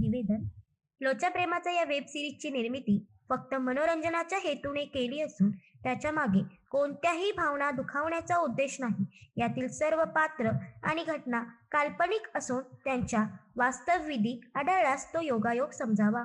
निवेदन. लोच्या प्रेमाचा या वेब सिरीजची निर्मिती फक्त मनोरंजनाच्या हेतूने केली असून त्याच्यामागे कोणत्याही भावना दुखावण्याचा उद्देश नाही. यातील सर्व पात्र आणि घटना काल्पनिक असून त्यांच्या वास्तवविधी आढळल्यास तो योगायोग समजावा.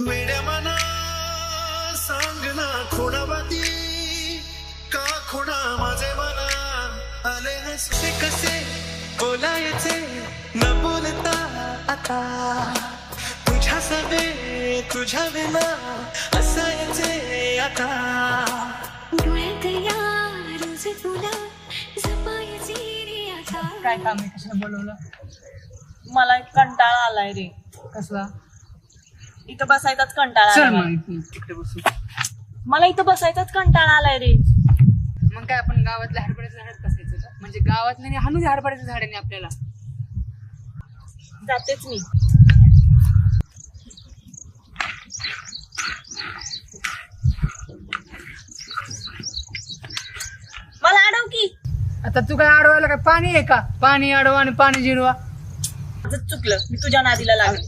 वेड्या मना सांग ना खुणावादी का खुणा माझे मना? आले हसते कसे? बोलायचे न बोलता आता. तुझ्या सवे तुझ्या विना असायचे आता. डोळ्यात या रोज तुला जपायची रे आता. काय काम आहे? कशाला बोलवलं? मला एक कंटाळा आलाय रे. कसला? इथं बसायचाच कंटाळा चल आलाय मग मला. इथून तिकडे बसू. मला इथं बसायचाच कंटाळा आलाय रे. मग काय आपण गावातल्या हरभऱ्याच्या झाडात बसायचं का? म्हणजे गावात नाही द्या हरभऱ्याच्या झाडाने आपल्याला? जातेच मी. मला अडव की. आता तू काय अडवायला काय? पाणी आहे का? पाणी अडवा आणि पाणी जिरवा. माझं चुकलं. मी तुझ्या नादीला लागले.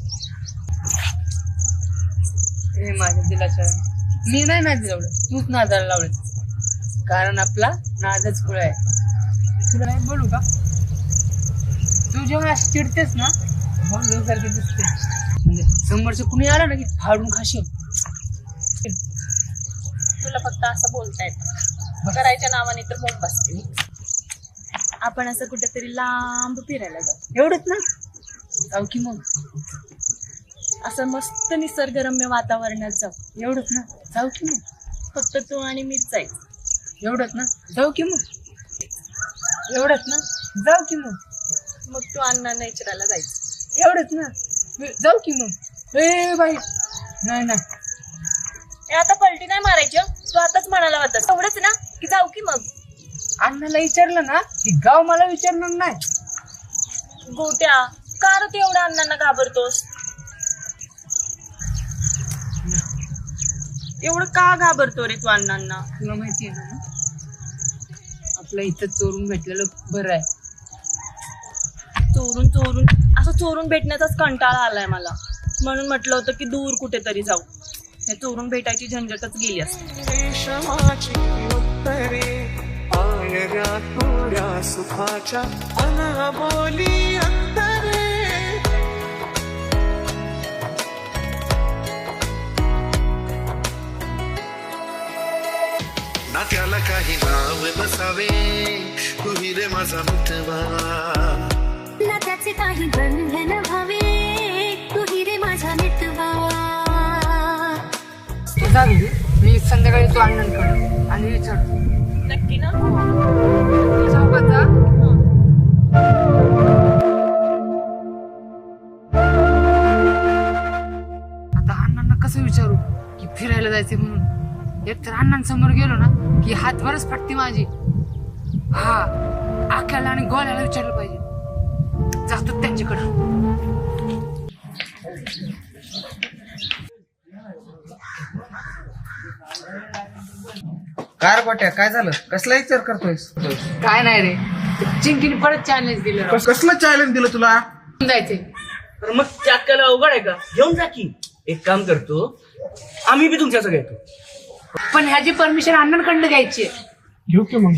हे माझ्या दिलाच्या मी नाही नाद लावलं. तूच नादाला लावलं. कारण आपला नादच खुळ आहे. तुला बोलू का? तू जेव्हा अशी चिडतेस ना सारखी दिसते. म्हणजे समोरचं कुणी आलं ना की फाडून खाशील. तुला फक्त असं बोलता येत. करायच्या नावाने तर मोठ बसते. मी आपण असं कुठेतरी लांब फिरायला जाऊ. एवढंच ना? जाऊ की मग? असं मस्त निसर्गरम्य वातावरणात जाऊ. एवढंच ना? जाऊ की मग? फक्त तू आणि मीच जायचं एवढंच ना? जाऊ की मग? एवढंच ना? जाऊ की मग? मग तू अण्णा नेचराला जायचं एवढंच ना? जाऊ की मग? ए बाई! नाही ना आता पलटी नाही मारायची. तू आताच म्हणाला होता. एवढंच ना? की जाऊ की मग? अण्णाला विचारलं ना की गाव मला विचारणार नाही. गोट्या. का रे तू एवढ्या अण्णांना घाबरतोस. एवढं का घाबरतो रे तू अण्णांना? तुला माहिती आहे ना? आपल्या इथं चोरून भेटलेलं बरं आहे. चोरून चोरून असं चोरून भेटण्याचाच कंटाळा आलाय मला. म्हणून म्हटलं होतं की दूर कुठेतरी जाऊ. हे चोरून भेटायची झंझटच गेली असते. उत्तरे थोड्या सुखाच्या अनबोली अंतरे. त्याला काही नाव नसावे. तू हिरे माझा मित्रवा ना त्याचे काही बंधन व्हावे. तू हिरे माझा घरी. मी संध्याकाळी तू अण्णांकडे आणि विचारतो. नक्की ना? चौकात जा. आता अण्णांना कसं विचारू की फिरायला जायचे म्हणून? एक तर अण्णांसमोर गेलो ना की हातभरच फाटते माझी. हा आख्याला आणि गोल्याला विचारलं पाहिजे. जातो त्यांच्याकडं. कार गोट्या काय झालं? कसला विचार करतोयस? काय नाही रे चिंकीने परत चॅलेंज दिलं. राव. कसलं चॅलेंज दिलं तुला? जायचे तर मग काय अवघड आहे का? घेऊन जा की. एक काम करतो आम्ही बी तुमच्या सगळं येतो. पण ह्याची परमिशन अण्णांकडनं घ्यायची आहे. घेऊ की मग?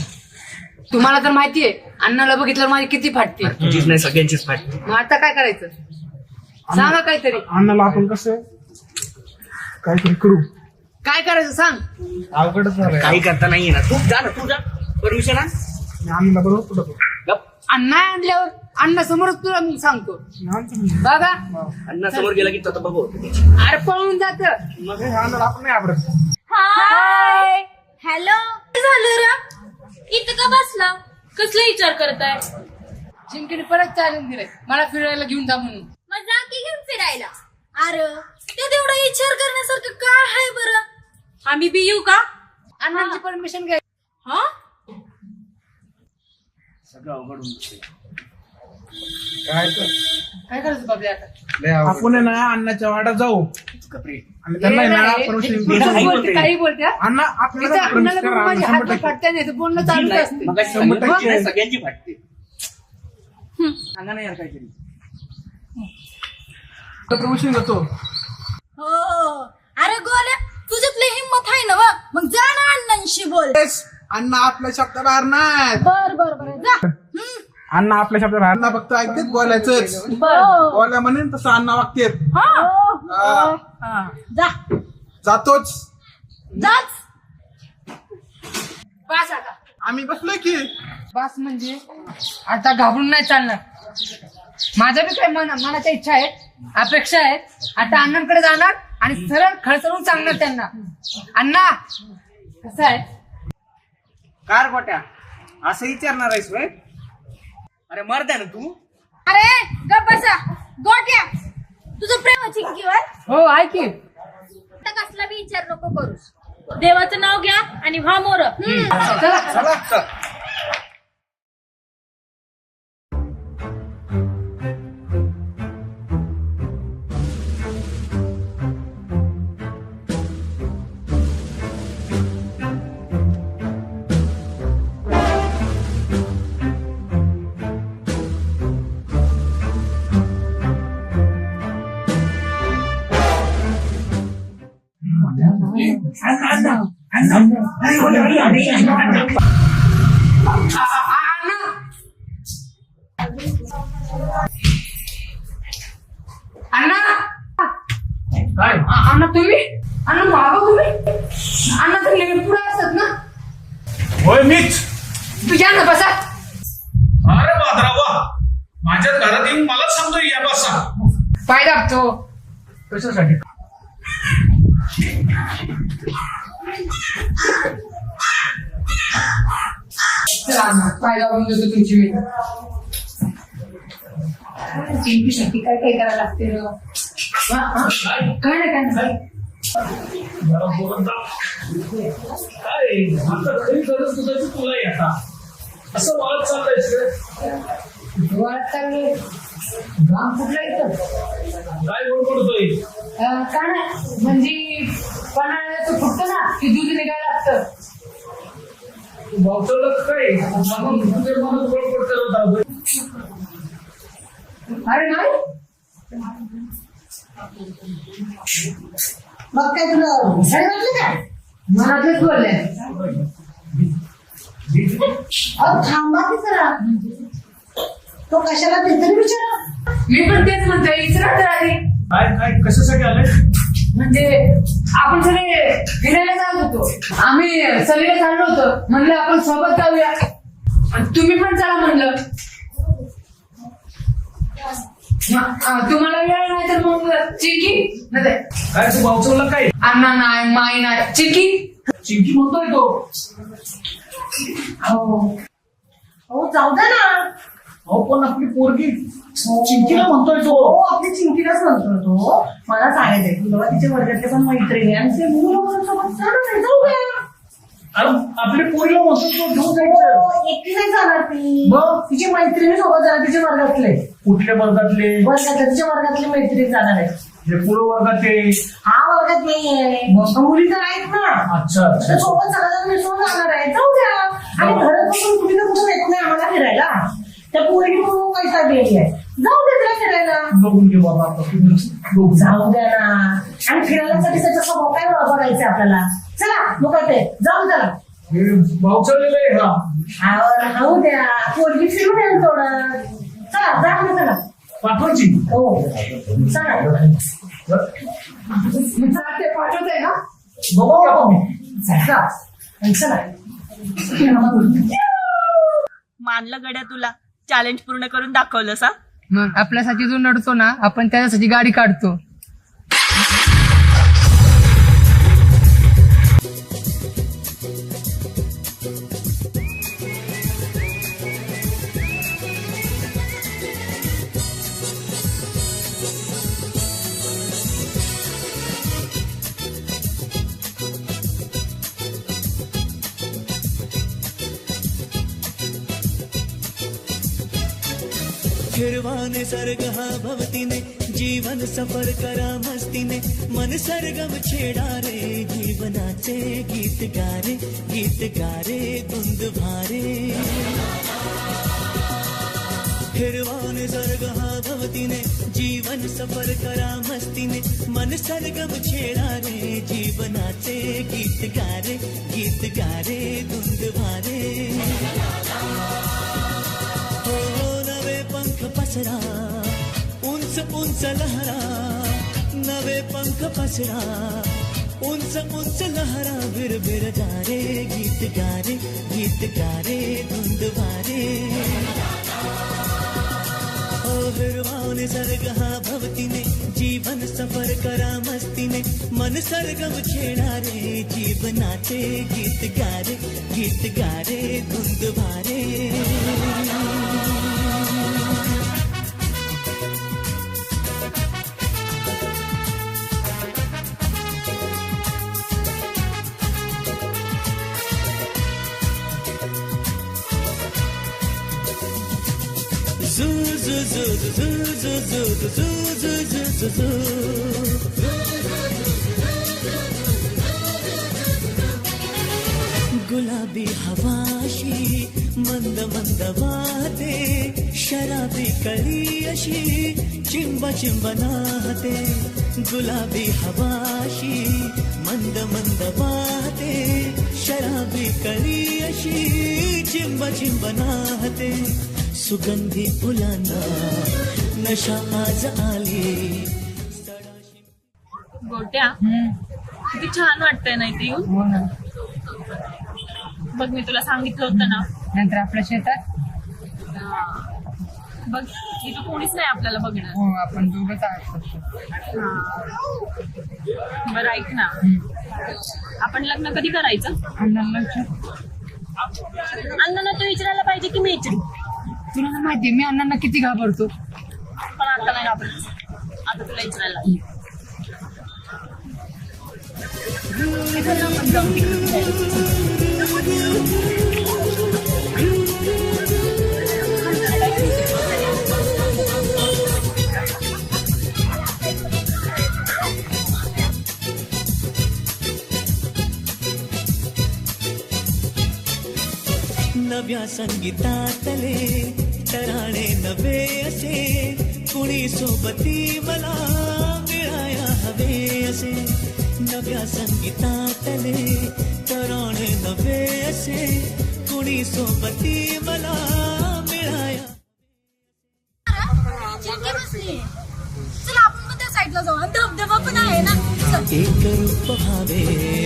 तुम्हाला तर माहितीये अण्णाला बघितलं माझी किती फाटते. तुझीच नाही सगळ्यांचीच फाट मग आता काय करायचं? सांगा काहीतरी. अण्णाला आपण कसं काहीतरी करू. काय करायचं सांग. अवघडच झालंय. काही करता नाही येणार तू जा ना तू जा. परमिशन आण अण्णाला बरोबर पुढं गप. अण्णा आणल्यावर अण्णा समोरच तुला मी सांगतो. बघा. अण्णा समोर गेला की तो बघू. अरे पळून जात. मग हे आपण नाही आवडत. हाय हॅलो झालं रा? इथं का बसला? कसला विचार करताय? चिंकीने परत चॅलेंज दिले मला फिरायला घेऊन जा म्हणून. मग जा की घेऊन फिरायला. अरे ते तेवढा विचार करण्यासारखं काय आहे बरं? आम्ही बी येऊ का? अण्णांची परमिशन घ्या. हा? सगळं अवघड होऊन. काय तर काय करायचं बाबा आता लय अवघड. आपण आहे ना अण्णाच्या वाड्यात जाऊ कपडे आणि त्यांना आहे ना हे- परमिशन हे- घेऊ. हे- काही बोलते, बोलते. काही बोलते हा? अण्णा इथं आपल्याला अण्णाला परमिशन बघून माझे करा हात शंभर टक्के. फाटते नाही बोलणं चालूच असते मगाशी शंभर सांगितलं टक्के. ना, सगळ्यांची फाटते सांगा ना यार काहीतरी परमिशन घेतो हो अरे गोल्या तुझ्यातली हिंमत आहे ना वा मग जा ना अण्णांशी बोल तेच, अण्णा आपल्या शब्द बाहेर नाही बर बर बर जा. अण्णा आपल्या शब्द बाहेर. अण्णा फक्त ऐकतेच बोलायचंच. हो. बोला म्हणेन तसं अण्णा वागतेत. हा. हा. जा. जातोच. जाच. बस आता. आम्ही बसलोय की. बस म्हणजे आता घाबरून नाही चालणार. माझ्या बी काही मन मनाच्या इच्छा आहेत अपेक्षा आहेत. आता अण्णांकडे जाणार आणि सरळ खळसळून सांगणार त्यांना. अण्णा कसं आहे? कार गोट्या असं विचारणार आहेस व्हय? अरे मर द्या ना तू. अरे गप बसा. गोट्या. तुझं प्रेम चिंकीवर? हो आहे की. आता कसला बी विचार नको करूस. देवाचं नाव घ्या आणि व्हा मोर. चला. चला चल. अण्णा काय अण्णा तुम्ही अण्णा मागा तुम्ही अण्णा तर नेहमी पुढे असतात ना होय मीच तुझ्या ना बसा अरे बादरा माझ्या घरात येऊन मला सांगतो या बसा पाय दाबतो कशासाठी पाय दाबून देतो तुमची साठी काय काय करायला लागते. काय नाही काय तुला असं वाद चाललंय डोळ्यात चांगले काय गोड पडतोय अं, काय नाही. म्हणजे पन्हाळ्याचं फुटतं ना की दूध निघायला लागतं. काय? तुझे गोड आहोत अरे नाही. मग काय तुला भुसाळी वाटली काय? मनातलेच बोलले. अहो थांबा की जरा. तो कशाला ते तरी विचारा. मी पण तेच म्हणतोय विचारा तर आधी काय काय कशासाठी आलंय म्हणजे आपण सगळे फिरायला जात होतो. आम्ही सगळे चाललो होतो. म्हणलं आपण सोबत जाऊया. आणि तुम्ही पण चला म्हणलं. अं, तुम्हाला वेळ नाही तर मग चिकी. नाही काय तू भावचवलं काय? अण्णा नाही माई नाही. चिकी? चिंकी म्हणतोय तो. हो. हो जाऊ दे ना. अहो पण आपली पोरगी? चिंकीला म्हणतोय हो तो आपली चिंकीलाच म्हणतो तो. मला सांगायचंय की बाबा तिच्या वर्गातले पण मैत्रिणी आणि ते मुलं सोबत जाणार आहे, जाऊ द्या. अरे आपल्या पोरीला म्हणतोय तो घेऊन जायचं. हो, एकटी नाही जाणार ती. मग? तिची मैत्रिणी सोबत जाणार तिच्या वर्गातले. कुठल्या वर्गातले? वर्गातले तिच्या वर्गातली मैत्रिणी जाणार आहे हे पूर्व वर्गातले हा वर्गात नाहीये. मग? मुली तर आहेत ना. अच्छा तर अच्छा सोबत सगळ्यांना मिसळून जाणार आहे. जाऊ द्या. आणि हो. घरात बसून तुम्ही तर कुठं येत नाही आम्हाला फिरायला. त्या पोरगी म्हणून पैसा दिली आहे. जाऊ दे तिला फिरायला. बघून घे बाबा आता तुम्ही बघू. जाऊ द्या ना. आणि फिरायलासाठी त्याचा स्वभाव काय बघायचा आपल्याला? चला मग ते जाऊ चला हे भावचवलेलं आहे हा. आवर राहू द्या. पोरगी थोडं. चला जा ना चला पाठवायची? हो. चला. ते पाठवतोय ना. बघू का तुम्ही चला आणि चला. मानलं गड्या तुला. चॅलेंज पूर्ण करून दाखवलं सा मग आपल्यासाठी जो नडतो ना आपण त्याच्यासाठी गाडी काढतो. सर्ग हा भवतीने जीवन सफर करा मस्तीने. मन सर्गम छेडा रे जीवनाचे गीत गारे गीत गारे धुंद भारे. हिरवान सर्ग हा भवतीने जीवन सफर करा मस्तीने. मन सर्गम छेडा रे जीवनाचे गीत गारे गीत गारे धुंद भारे. पसरा उंच उंच लहरा, नवे पंख पसरा। उंच उंच लहरा, बिर बिर जा रे गीत गा रे गीत गा रे धुंधवारे बिरवाओं ने सरगहा, भवती ने जीवन सफ़र करा, मस्ती ने मन सरगम छेड़ा रे। जीव नाचे, गीत गा रे गीत गा रे धुंधवारे गुलाबी हवाशी मंद मंद वाहते शराबी कळी अशी चिंब चिंब नाहते. गुलाबी हवाशी मंद मंद वाहते शराबी कळी अशी चिंब चिंब नाहते. सुगंधी फुलांना नशा आज आली. गोट्या? किती छान वाटतंय नाही ते येऊन हो ना. बघ मी तुला सांगितलं होतं ना. नंतर आपल्या शेतात? बघ इथं कोणीच नाही आपल्याला बघणार. हो आपण दोघंच आहोत फक्त. बरं ऐक ना. आपण लग्न कधी करायचं? अण्णांना विचार. अण्णांना तो विचारायला पाहिजे की मी विचारू. तुला तर माहितीये मी अण्णांना किती घाबरतो. पण आता नाही घाबरत. आता तुला विचारायला नव्या संगीतातले तराणे नवे असे. कुणी सोबती मला मिळाया हवे असे. नव्या संगीतातले तराणे नवे असे. कुणी सोबती मला मिळाया. चला आपण पण त्या साईडला जाऊ. धबधबा पण आहे ना. एक रूप भावे.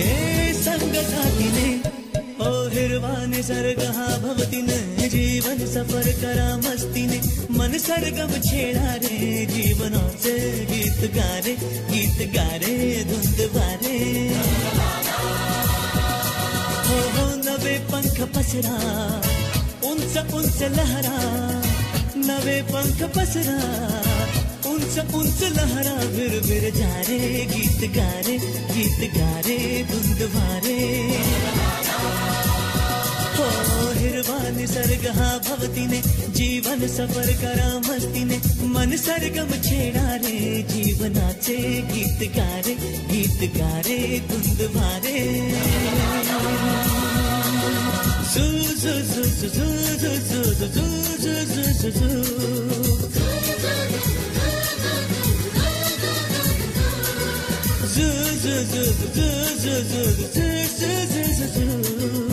सरगम छेडा रे जीवनाचे गीत गारे गीत गारे धुंद बारे हो हो नवे पंख पसरा उंच उंच लहरा। नवे पंख पसरा उंच उंच लहरा बिर बिर जा रे गीत गारे गीत गारे धुंद भारे हो हिरवा निसर्ग हा भवतीने जीवन सफर करा मस्तीने मन सरगम छेडा जीवनाचे गीत गारे गीत गारे धुंद भारे zoo zoo zoo zoo zoo zoo zoo zoo zoo zoo zoo zoo Zoo, zoo, zoo, zoo, zoo, zoo, zoo, zoo, zoo, zoo, zoo.